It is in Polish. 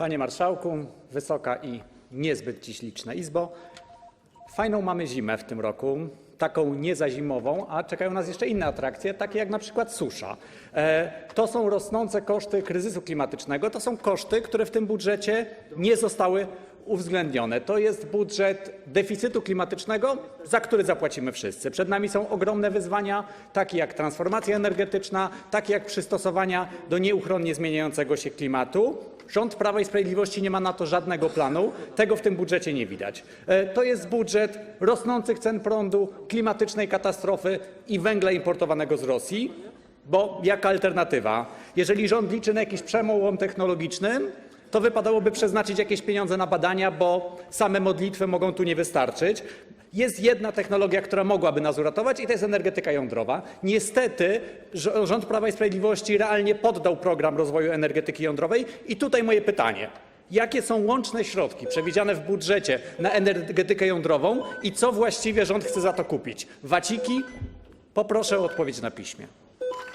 Panie Marszałku, Wysoka i niezbyt dziś liczna Izbo! Fajną mamy zimę w tym roku, taką niezazimową, a czekają nas jeszcze inne atrakcje, takie jak na przykład susza. E, To są rosnące koszty kryzysu klimatycznego, to są koszty, które w tym budżecie nie zostały uwzględnione. To jest budżet deficytu klimatycznego, za który zapłacimy wszyscy. Przed nami są ogromne wyzwania, takie jak transformacja energetyczna, takie jak przystosowania do nieuchronnie zmieniającego się klimatu. Rząd Prawa i Sprawiedliwości nie ma na to żadnego planu. Tego w tym budżecie nie widać. E, To jest budżet rosnących cen prądu, klimatycznej katastrofy i węgla importowanego z Rosji. Bo jaka alternatywa? Jeżeli rząd liczy na jakiś przełom technologiczny, to wypadałoby przeznaczyć jakieś pieniądze na badania, bo same modlitwy mogą tu nie wystarczyć. Jest jedna technologia, która mogłaby nas uratować, i to jest energetyka jądrowa. Niestety rząd Prawa i Sprawiedliwości realnie poddał program rozwoju energetyki jądrowej. I tutaj moje pytanie. Jakie są łączne środki przewidziane w budżecie na energetykę jądrową i co właściwie rząd chce za to kupić? Waciki? Poproszę o odpowiedź na piśmie.